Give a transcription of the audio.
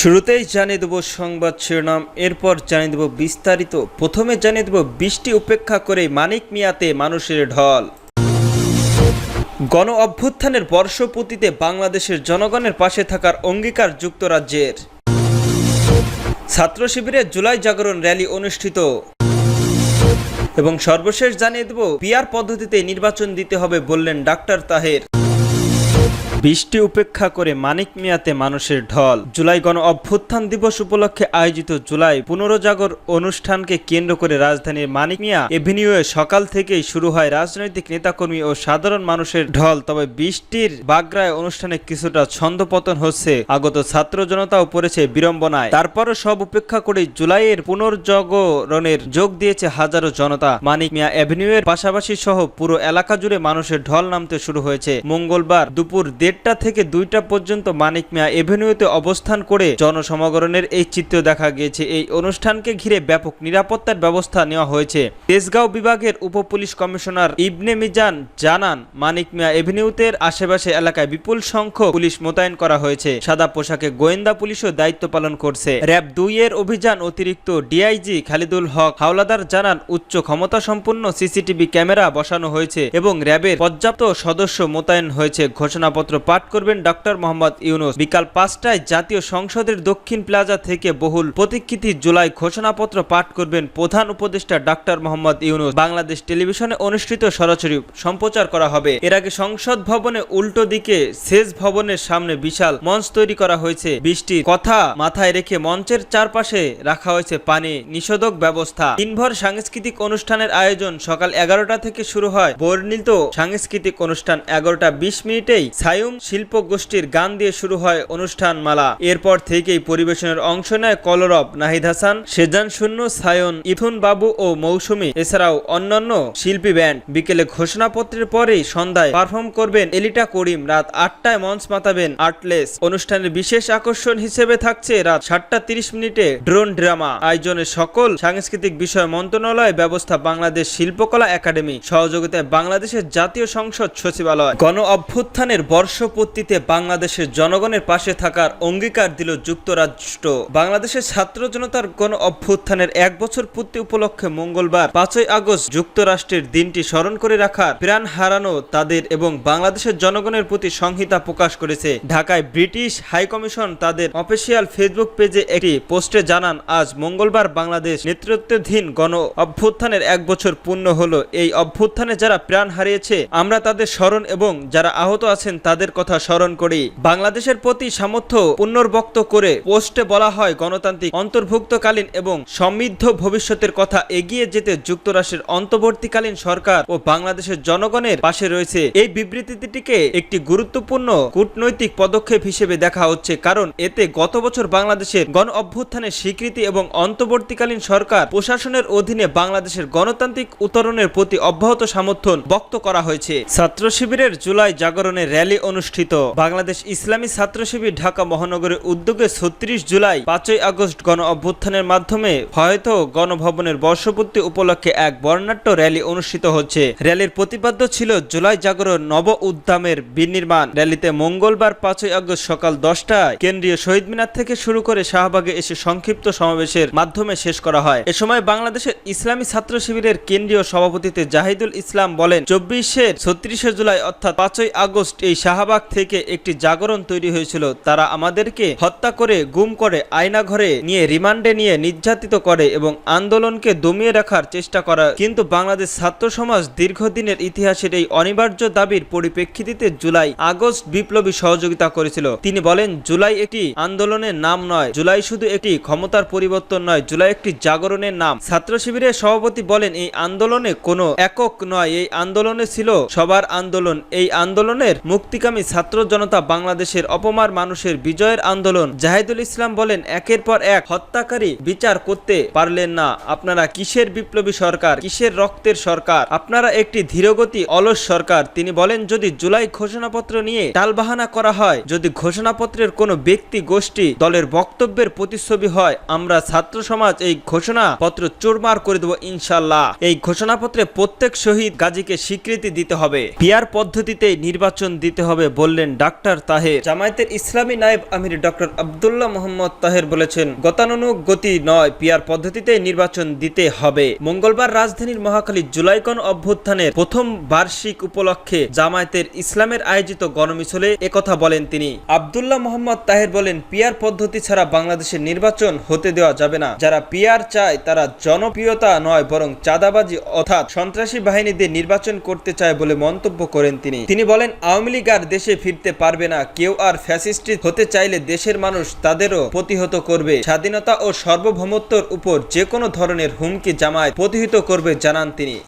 শুরুতেই জানিয়ে দেব সংবাদ শিরোনাম, এরপর জানিয়ে দেব বিস্তারিত। প্রথমে জানিয়ে দেব বৃষ্টি উপেক্ষা করে মানিক মিয়াতে মানুষের ঢল। গণ অভ্যুত্থানের বর্ষপূর্তিতে বাংলাদেশের জনগণের পাশে থাকার অঙ্গীকার যুক্তরাজ্যের। ছাত্র শিবিরে জুলাই জাগরণ র্যালি অনুষ্ঠিত। এবং সর্বশেষ জানিয়ে দেব পিয়ার পদ্ধতিতে নির্বাচন দিতে হবে বললেন ডাক্তার তাহের। বৃষ্টি উপেক্ষা করে মানিক মিয়াতে মানুষের ঢল। জুলাই গণ অভ্যুত্থান দিবস উপলক্ষে আয়োজিত জুলাই পুনরজাগর অনুষ্ঠানকে কেন্দ্র করে রাজধানীর মানিক মিয়া এভিনিউয়ে সকাল থেকেই শুরু হয় রাজনৈতিক নেতাকর্মী ও সাধারণ মানুষের ঢল। তবে বৃষ্টির বাগড়ায় অনুষ্ঠানে কিছুটা ছন্দপতন হচ্ছে। আগত ছাত্র জনতাও পড়েছে বিড়ম্বনায়। তারপরও সব উপেক্ষা করে জুলাইয়ের পুনর্জাগরণের যোগ দিয়েছে হাজারো জনতা। মানিক মিয়া এভিনিউয়ের পাশাপাশি সহ পুরো এলাকা জুড়ে মানুষের ঢল নামতে শুরু হয়েছে। মঙ্গলবার দুপুর দেড়টা থেকে দুইটা পর্যন্ত মানিক মিয়া এভিনিউতে অবস্থান করে জনসমাগরণের এই চিত্র দেখা গিয়েছে। এই অনুষ্ঠানকে ঘিরে ব্যাপক নিরাপত্তার ব্যবস্থা নেওয়া হয়েছে। তেজগাঁও বিভাগের উপ পুলিশ কমিশনার ইবনে মিজান জানান, মানিক মিয়া এভিনিউতে আশেপাশে এলাকায় বিপুল সংখ্যক পুলিশ মোতায়েন করা হয়েছে। সাদা পোশাকে গোয়েন্দা পুলিশও দায়িত্ব পালন করছে। র্যাব দুই এর অভিযান অতিরিক্ত ডিআইজি খালিদুল হক হাওলাদার জানান, উচ্চ ক্ষমতা সম্পন্ন সিসিটিভি ক্যামেরা বসানো হয়েছে এবং র্যাবের পর্যাপ্ত সদস্য মোতায়েন হয়েছে। ঘোষণাপত্র পাঠ করবেন ডক্টর মোহাম্মদ ইউনুস। বিকাল পাঁচটায় জাতীয় সংসদের দক্ষিণ প্লাজা থেকে বহুল প্রতীক্ষিত জুলাই ঘোষণাপত্র পাঠ করবেন প্রধান উপদেষ্টা ডক্টর মোহাম্মদ ইউনুস। বাংলাদেশ টেলিভিশনে অনুষ্ঠিত সরাসরি সম্প্রচার করা হবে। এর আগে সংসদ ভবনে উল্টো দিকে সেচ ভবনের সামনে বিশাল মঞ্চ তৈরি করা হয়েছে। বৃষ্টির কথা মাথায় রেখে মঞ্চের চারপাশে রাখা হয়েছে পানি নিষেধক ব্যবস্থা। দিনভর সাংস্কৃতিক অনুষ্ঠানের আয়োজন সকাল এগারোটা থেকে শুরু হয়। বর্ণিত সাংস্কৃতিক অনুষ্ঠান এগারোটা বিশ মিনিটেই সায়ুম শিল্প গোষ্ঠীর গান দিয়ে শুরু হয় অনুষ্ঠান মালা এরপর থেকেই পরিবেশনের অংশ নেয় কলরব নাহিদ হাসান, সেজান শূন্য, সায়ন, ইথুন বাবু ও মৌসুমী। এছাড়াও অন্যান্য শিল্পী ব্যান্ড বিকেলে ঘোষণাপত্রের পরেই সন্ধ্যায় পারফর্ম করবেন এলিটা করিম। রাত আটটায় মঞ্চ মাতাবেন আর্টলেস। অনুষ্ঠানের বিশেষ আকর্ষণ হিসেবে থাকছে রাত সাতটা তিরিশ মিনিটে ড্রোন ড্রামা। আয়োজনে সকল সাংস্কৃতিক বিষয় মন্ত্রণালয়, ব্যবস্থা বাংলাদেশ শিল্পকলা একাডেমি, সহযোগিতায় বাংলাদেশের জাতীয় সংসদ সচিবালয়। গণ অভ্যুত্থানের বর্ষপূর্তিতে বাংলাদেশের জনগণের পাশে থাকার অঙ্গীকার দিল যুক্তরাষ্ট্র। বাংলাদেশের ছাত্র জনতার গণ অভ্যুত্থানের এক বছর পূর্তি উপলক্ষে মঙ্গলবার পাঁচই আগস্ট যুক্তরাষ্ট্রের দিনটি স্মরণ করে রাখার প্রাণ হারানো তাদের এবং বাংলাদেশের জনগণের প্রতি সংহিতা প্রকাশ করেছে। ঢাকায় ব্রিটিশ হাইকমিশন তাদের অফিসিয়াল ফেসবুক পেজে একটি পোস্টে জানান, আজ মঙ্গলবার বাংলাদেশ নেতৃত্বাধীন গণ অভ্যুত্থানের এক বছর পূর্ণ হলো। এই অভ্যুত্থানে যারা প্রাণ হারিয়েছে, আমরা তাদের স্মরণ এবং যারা আহত আছেন তাদের কথা স্মরণ করি। বাংলাদেশের প্রতি সামর্থ্য পুনর্বক্ত করে পোস্টে বলা হয় গণতান্ত্রিক অন্তর্ভুক্তকালীন এবং সমৃদ্ধ ভবিষ্যতের কথা এগিয়ে যেতে যুক্তরাষ্ট্রের অন্তর্বর্তীকালীন সরকার ও বাংলাদেশের জনগণের পাশে রয়েছে। এই বিবৃতিটিকে একটি গুরুত্বপূর্ণ কূটনৈতিক পদক্ষেপ হিসেবে দেখা হচ্ছে কারণ এতে গত বছর বাংলাদেশের গণ অভ্যুত্থানের স্বীকৃতি এবং অন্তর্বর্তীকালীন সরকার প্রশাসনের অধীনে বাংলাদেশের গণতান্ত্রিক উত্তরণের প্রতি অব্যাহত সমর্থন ব্যক্ত করা হয়েছে। ছাত্র শিবিরের জুলাই জাগরণের র্যালি অনুষ্ঠিত। বাংলাদেশ ইসলামী ছাত্র শিবির ঢাকা মহানগরের উদ্যোগে ছত্রিশ জুলাই, পাঁচই আগস্ট গণ অভ্যুত্থানের মাধ্যমে হয়তো গণভবনের বর্ষপূর্তি উপলক্ষে এক বর্ণাঢ্য র্যালি অনুষ্ঠিত হচ্ছে। র্যালির প্রতিপাদ্য ছিল জুলাই জাগরণ নব উদ্যামের বিনির্মাণ। র্যালিতে মঙ্গলবার পাঁচই আগস্ট সকাল দশটায় কেন্দ্রীয় শহীদ মিনার থেকে শুরু করে শাহবাগে এসে সংক্ষিপ্ত সমাবেশের মাধ্যমে শেষ করা হয়। এ সময় বাংলাদেশের ইসলামী ছাত্র শিবিরের কেন্দ্রীয় সভাপতিতে জাহিদুল ইসলাম বলেন চব্বিশের ছত্রিশে জুলাই অর্থাৎ পাঁচই আগস্ট এই শাহবাগ থেকে একটি জাগরণ তৈরি হয়েছিল। তারা আমাদেরকে হত্যা করে, গুম করে, আয়না ঘরে নিয়ে রিমান্ডে নিয়ে নির্যাতিত করে এবং আন্দোলনকে দমিয়ে রাখার চেষ্টা করা। কিন্তু বাংলাদেশ ছাত্র সমাজ দীর্ঘদিনের ইতিহাসের এই অনিবার্য দাবির পরিপ্রেক্ষিতে জুলাই, আগস্ট বিপ্লবী সহযোগিতা করেছিল। তিনি বলেন, জুলাই একটি আন্দোলনের নাম নয়। জুলাই শুধু একটি ক্ষমতার পরিবর্তন নয়, জুলাই একটি জাগরণের নাম। ছাত্র শিবিরের সভাপতি বলেন, এই আন্দোলনে কোনো একক নয়। এই আন্দোলনে ছিল সবার আন্দোলন। এই আন্দোলনের মুক্তিকামী ছাত্র জনতা বাংলাদেশের অপমার মানুষের বিজয়ের আন্দোলন। জাহিদুল ইসলাম বলেন, একের পর এক হত্যাকারী বিচার করতে পারলেন না। আপনারা কিসের বিপ্লবী সরকার? কিসের রক্তের সরকার? আপনারা একটি ধীরগতি, অলস সরকার। তিনি বলেন, যদি জুলাই ঘোষণাপত্র নিয়ে টালবাহানা করা হয়, যদি ঘোষণাপত্রের কোনো ব্যক্তি গোষ্ঠী দলের বক্তব্যের প্রতিচ্ছবি হয়, আমরা ছাত্র সমাজ এই ঘোষণাপত্র চোরমার করে দেব ইনশাল্লাহ এই ঘোষণাপত্রে প্রত্যেক শহীদ গাজীকে স্বীকৃতি দিতে হবে। পিয়ার পদ্ধতিতে নির্বাচন দিতে হবে হবে বললেন ডাক্তার তাহের। জামায়াতের ইসলামী নায়েব আমির ডক্টর আবদুল্লাহ মোহাম্মদ তাহের বলেছেন গতানুগতি নয়, পিয়ার পদ্ধতিতে নির্বাচন দিতে হবে। মঙ্গলবার রাজধানীর মহাখালী জুলাইকন অভ্যুত্থানের প্রথম বার্ষিক উপলক্ষে জামায়াতের ইসলামের আয়োজিত গণমিছলে একথা বলেন তিনি। আবদুল্লাহ মোহাম্মদ তাহের বলেন, পিয়ার পদ্ধতি ছাড়া বাংলাদেশের নির্বাচন হতে দেওয়া যাবে না। যারা পিয়ার চায়, তারা জনপ্রিয়তা নয়, বরং চাঁদাবাজি অর্থাৎ সন্ত্রাসী বাহিনী দিয়ে নির্বাচন করতে চায় বলে মন্তব্য করেন তিনি। তিনি বলেন, আওয়ামী লীগ আর দেশে ফিরতে পারবে না। কেউ আর ফ্যাসিস্ট হতে চাইলে দেশের মানুষ তাদেরও প্রতিহত করবে। স্বাধীনতা ও সার্বভৌমত্বর উপর যে কোনো ধরনের হুমকি জামায় প্রতিহিত করবে, জানান তিনি।